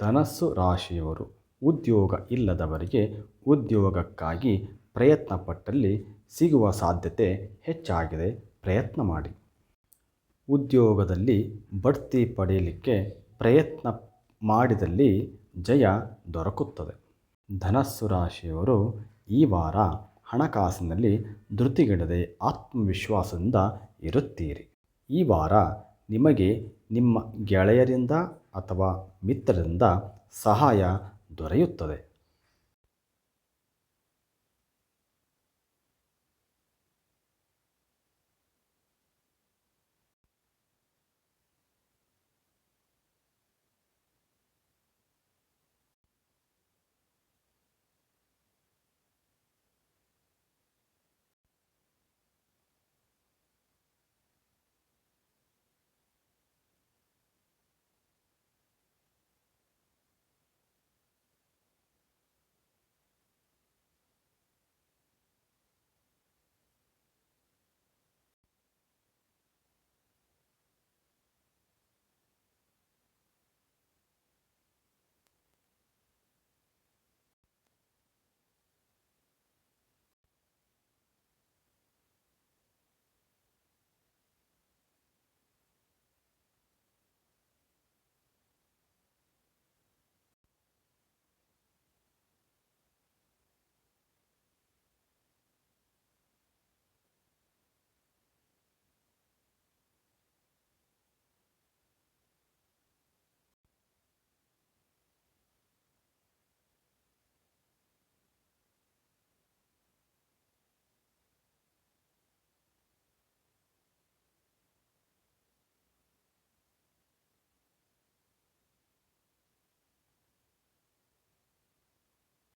ಧನಸ್ಸು ರಾಶಿಯವರು ಉದ್ಯೋಗ ಇಲ್ಲದವರಿಗೆ ಉದ್ಯೋಗಕ್ಕಾಗಿ ಪ್ರಯತ್ನ ಪಟ್ಟಲ್ಲಿ ಸಿಗುವ ಸಾಧ್ಯತೆ ಹೆಚ್ಚಾಗಿದೆ. ಪ್ರಯತ್ನ ಮಾಡಿ. ಉದ್ಯೋಗದಲ್ಲಿ ಬಡ್ತಿ ಪಡೆಯಲಿಕ್ಕೆ ಪ್ರಯತ್ನ ಮಾಡಿದಲ್ಲಿ ಜಯ ದೊರಕುತ್ತದೆ. ಧನಸ್ಸು ರಾಶಿಯವರು ಈ ವಾರ ಹಣಕಾಸಿನಲ್ಲಿ ಧೃತಿಗೆಡದೆ ಆತ್ಮವಿಶ್ವಾಸದಿಂದ ಇರುತ್ತೀರಿ. ಈ ವಾರ ನಿಮಗೆ ನಿಮ್ಮ ಗೆಳೆಯರಿಂದ ಅಥವಾ ಮಿತ್ರರಿಂದ ಸಹಾಯ ದೊರೆಯುತ್ತದೆ.